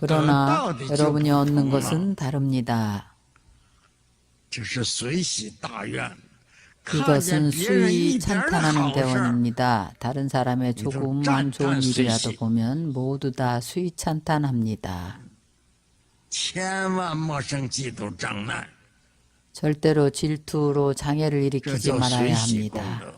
그러나 여러분이 얻는 것은 다릅니다. 그것은 수위 찬탄하는 대원입니다. 다른 사람의 조금만 좋은 일이라도 보면 모두 다 수위 찬탄합니다. 절대로 질투로 장애를 일으키지 말아야 합니다.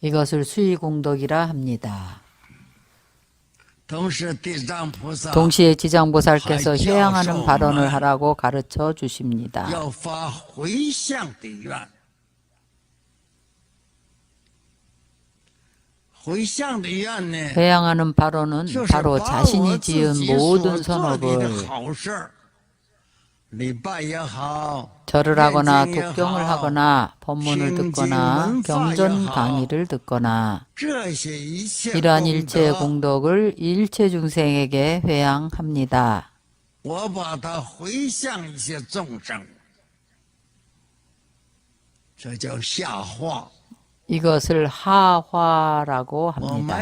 이것을 수위공덕이라 합니다. 동시에 지장보살께서 회양하는 발언을 하라고 가르쳐 주십니다. 회양하는 발언은 바로 자신이 지은 모든 선업을 절을 하거나 독경을 하거나 법문을 듣거나 경전 강의를 듣거나 이러한 일체의 공덕을 일체 중생에게 회양합니다. 이것을 하화라고 합니다.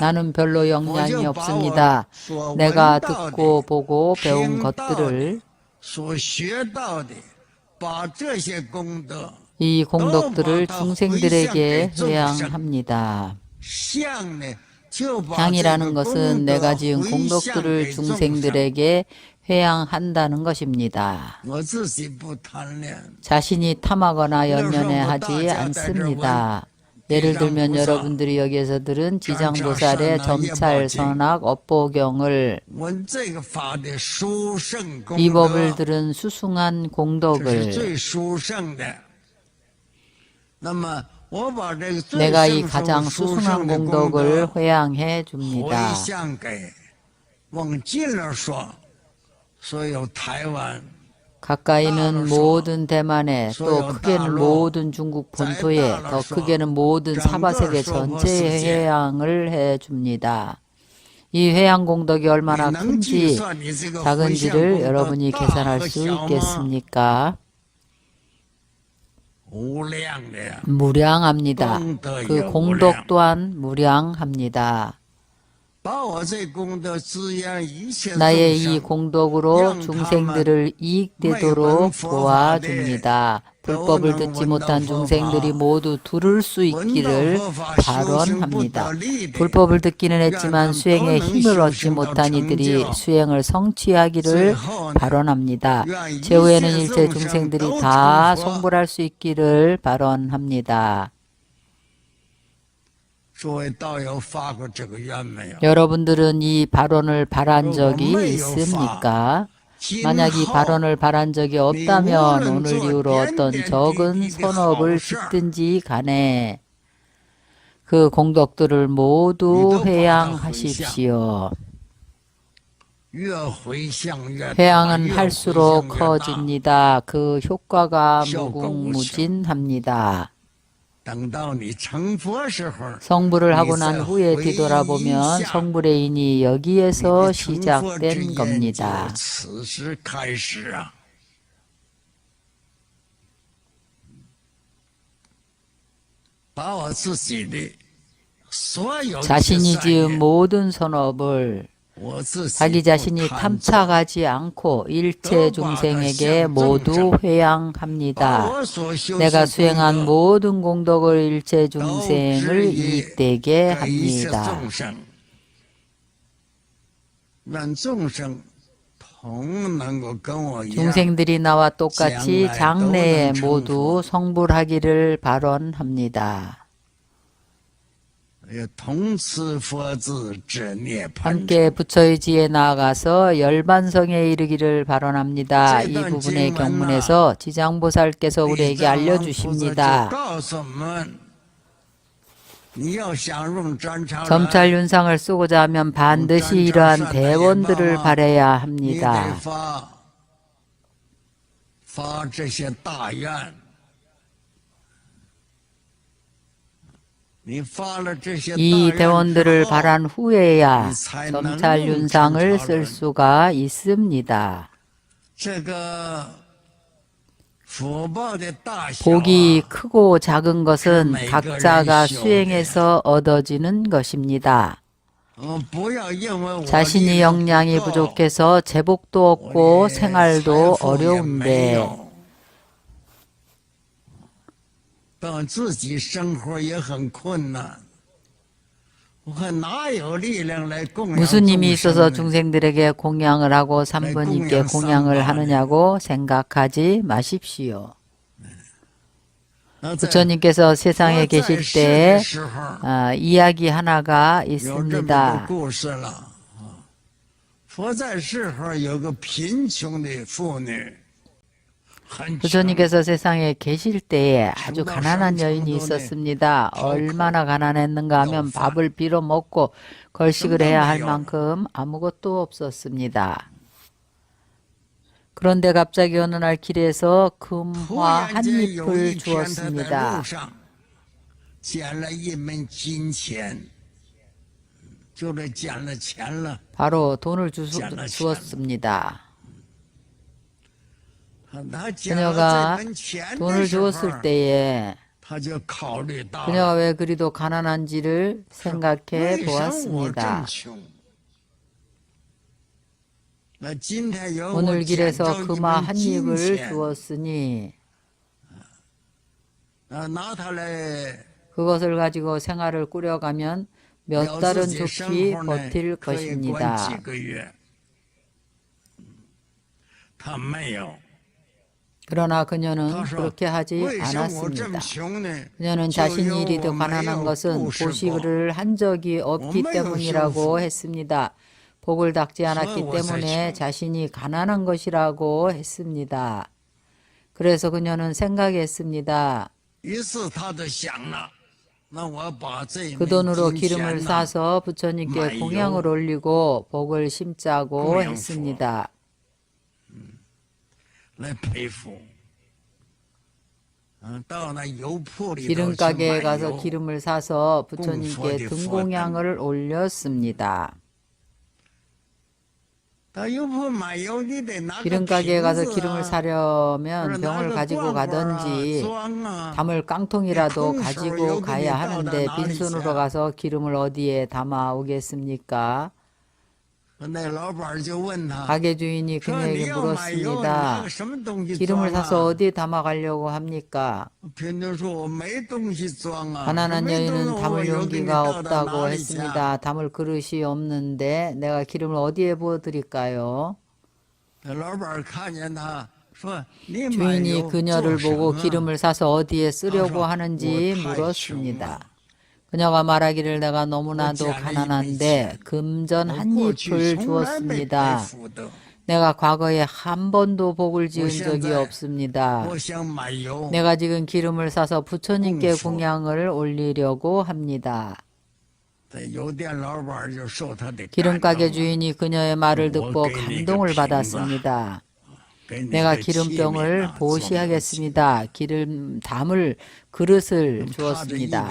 나는 별로 역량이 없습니다. 내가 듣고 보고 배운 것들을 이 공덕들을 중생들에게 회양합니다. 향이라는 것은 내가 지은 공덕들을 중생들에게 회양한다는 것입니다. 자신이 탐하거나 연연해 하지 않습니다. 예를 들면 지장보살, 여러분들이 여기서 들은 지장보살의 장차선나 점찰 예법经 선악 업보경을 闻这个法的殊胜功 이 법을 德， 들은 수승한 这是 공덕을 最殊胜的。那么我把这个最 내가 이 圣 가장 殊 수승한 胜的功 공덕을 德 회양해 回 줍니다. 向给往近了说，所有台湾 가까이는 모든 대만에 또 크게는 모든 중국 본토에 더 크게는 모든 사바세계 전체의 해양을 해줍니다. 이 회양 공덕이 얼마나 큰지 작은지를 여러분이 계산할 수 있겠습니까? 무량합니다. 그 공덕 또한 무량합니다. 나의 众이生， 공덕으로 양 중생들을 이익되도록 도와줍니다. 불법을 듣지 못한 중생들이 모두 들을 수 있기를 발언합니다. 불법을 듣기는 했지만 수행에 힘을 얻지 못한 이들이 수행을 성취하기를 발언합니다. 제후에는 일체 중생들이 다 성불할 수 있기를 발언합니다. 여러분들은 이 발언을 바란 적이 있습니까? 만약 이 발언을 발한 적이 없다면 오늘 이후로 어떤 적은 선업을 짓든지 간에 그 공덕들을 모두 회양하십시오. 회양은 할수록 커집니다. 그 효과가 무궁무진합니다. 성불을 하고 난 후에 뒤돌아보면 성불의 인이 여기에서 시작된 겁니다. 자신이 지은 모든 선업을 자기 자신이 탐착하지 않고 일체 중생에게 모두 회양합니다. 내가 수행한 모든 공덕을 일체 중생을 이익되게 합니다. 중생들이 나와 똑같이 장래에 모두 성불하기를 발언합니다. 함께 부처의지에 나아가서 열반성에 이르기를 발언합니다. 이 부분의 경문에서 지장보살께서 우리에게 알려주십니다. 점찰 윤상을 쓰고자 하면 반드시 이러한 대원들을 바래야 합니다. 이 대원들을 발한 후에야 검찰 윤상을 쓸 수가 있습니다. 복이 크고 작은 것은 각자가 수행해서 얻어지는 것입니다. 자신이 역량이 부족해서 제복도 없고 생활도 어려운데 等自己生活也很困难，我看哪有力量来供养 무슨 힘이 众生 있어서 呢 중생들에게 공양을 하고 삼부님께 공양 공양을 삼바네. 하느냐고 생각하지 마십시오. 那在 부처님께서 세상에 我在 계실 世 때 的时候 아, 이야기 하나가 有这么个 있습니다. 故事了 부처님께서 세상에 계실 때에 아주 가난한 여인이 있었습니다. 얼마나 가난했는가 하면 밥을 빌어 먹고 걸식을 해야 할 만큼 아무것도 없었습니다. 그런데 갑자기 어느 날 길에서 금화 한 잎을 주었습니다. 바로 돈을 주, 주었습니다. 그녀가 돈을 주었을 때에 그녀가 왜 그리도 가난한지를 생각해 보았습니다. 오늘 길에서 그마 한 입을 주었으니 그것을 가지고 생활을 꾸려가면 몇 달은 좋히 버틸 것입니다. 그러나 그녀는 그렇게 하지 않았습니다. 그녀는 자신이 이리도 가난한 것은 보식을 한 적이 없기 때문이라고 했습니다. 복을 닦지 않았기 때문에 자신이 가난한 것이라고 했습니다. 그래서 그녀는 생각했습니다. 그 돈으로 기름을 사서 부처님께 공양을 올리고 복을 심자고 했습니다. 来赔付。嗯，到那油铺里头 기름 去 가게에 买 가서 油 기름을 사서 공포 부처님께 어디 등공양을 올렸습니다. 到油铺买油，你得拿个 기름 가게에 瓶 가서 子 기름을 啊 사려면 或者拿 병을 个 가지고 罐罐啊 가든지 装啊 담을 깡통이라도 콩 가지고 소요 가야 그게 하는데 따다 빈손으로 나리자. 가서 기름을 어디에 담아 오겠습니까? 가게 주인이 그녀에게 물었습니다. 기름을 사서 어디에 담아가려고 합니까? 가난한 여인은 담을 용기가 없다고 했습니다. 담을 그릇이 없는데 내가 기름을 어디에 부어드릴까요? 주인이 그녀를 보고 기름을 사서 어디에 쓰려고 하는지 물었습니다. 그녀가 말하기를 내가 너무나도 가난한데 금전 한 입을 주었습니다. 내가 과거에 한 번도 복을 지은 적이 없습니다. 내가 지금 기름을 사서 부처님께 공양을 올리려고 합니다. 기름가게 주인이 그녀의 말을 듣고 감동을 받았습니다. 내가 기름병을 보시하겠습니다. 기름 담을 그릇을 주었습니다.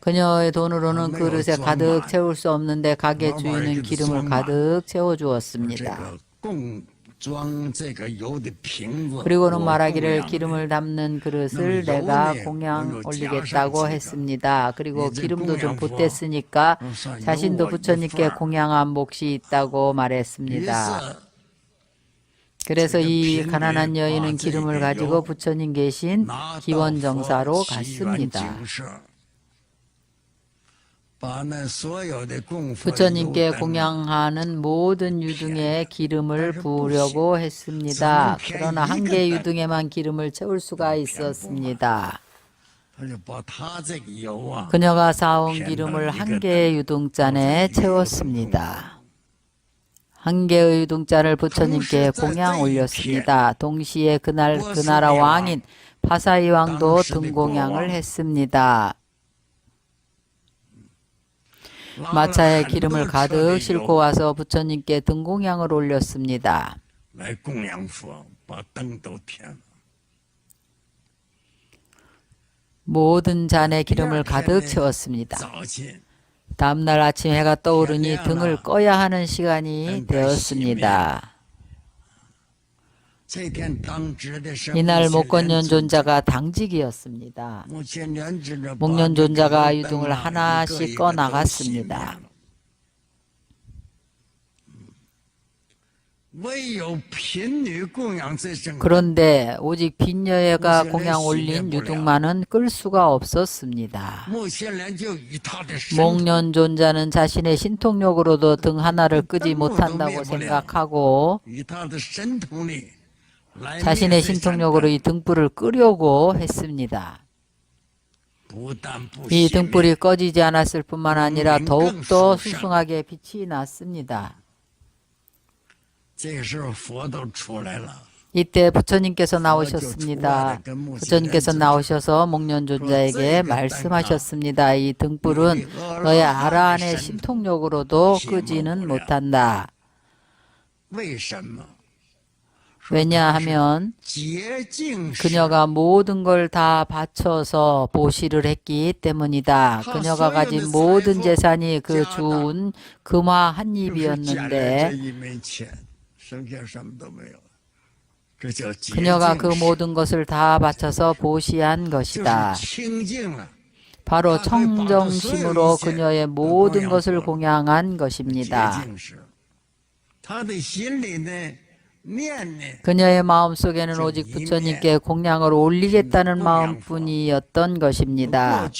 그녀의 돈으로는 그릇에 가득 채울 수 없는데 가게 주인은 기름을 가득 채워 주었습니다. 그리고는 말하기를 기름을 담는 그릇을 내가 공양 올리겠다고 했습니다. 그리고 기름도 좀 보탰으니까 자신도 부처님께 공양한 몫이 있다고 말했습니다. 그래서 이 가난한 여인은 기름을 가지고 부처님 계신 기원정사로 갔습니다. 부처님께 공양하는 모든 유등에 기름을 부으려고 했습니다. 그러나 한 개 유등에만 기름을 채울 수가 있었습니다. 그녀가 사온 기름을 한개 유등잔에 채웠습니다. 한 개의 동자를 부처님께 공양 올렸습니다. 동시에 그날 그 나라 왕인 파사이 왕도 등공양을 했습니다. 마차에 기름을 가득 싣고 와서 부처님께 등공양을 올렸습니다. 모든 잔에 기름을 가득 채웠습니다. 다음날 아침 해가 떠오르니 등을 꺼야 하는 시간이 되었습니다. 이날 목건연존자가 당직이었습니다. 목련존자가 유등을 하나씩 꺼 나갔습니다. 그런데 오직 빈녀가 공양 올린 유등만은 끌 수가 없었습니다. 목련 존자는 자신의 신통력으로도 등 하나를 끄지 못한다고 생각하고 자신의 신통력으로 이 등불을 끄려고 했습니다. 이 등불이 꺼지지 않았을 뿐만 아니라 더욱더 수승하게 빛이 났습니다. 이때 부처님께서 나오셨습니다. 부처님께서 나오셔서 목련존자에게 말씀하셨습니다. 이 등불은 너의 아라 안의 심통력으로도 끄지는 못한다. 왜냐하면 그녀가 모든 걸 다 바쳐서 보시를 했기 때문이다. 그녀가 가진 모든 재산이 그 주운 금화 한 입이었는데 그녀가 그 모든 것을 다 바쳐서 보시한 것이다. 바로 청정심으로 그녀의 모든 것을 공양한 것입니다. 그녀의 마음속에는 오직 부처님께 공양을 올리겠다는 마음뿐이었던 것입니다.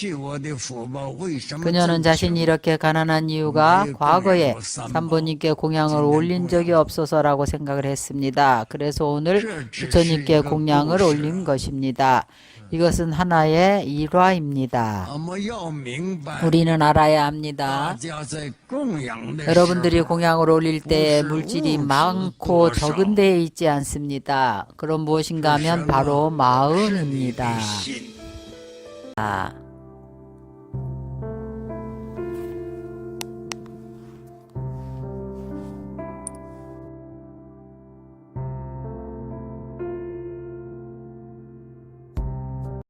그녀는 자신이 이렇게 가난한 이유가 과거에 삼부님께 공양을 올린 적이 없어서라고 생각을 했습니다. 그래서 오늘 부처님께 공양을 올린 것입니다. 이것은 하나의 일화입니다. 우리는 알아야 합니다. 여러분들이 공양을 올릴 때 물질이 많고 적은 데에 있지 않습니다. 그럼 무엇인가 하면 바로 마음입니다. 아.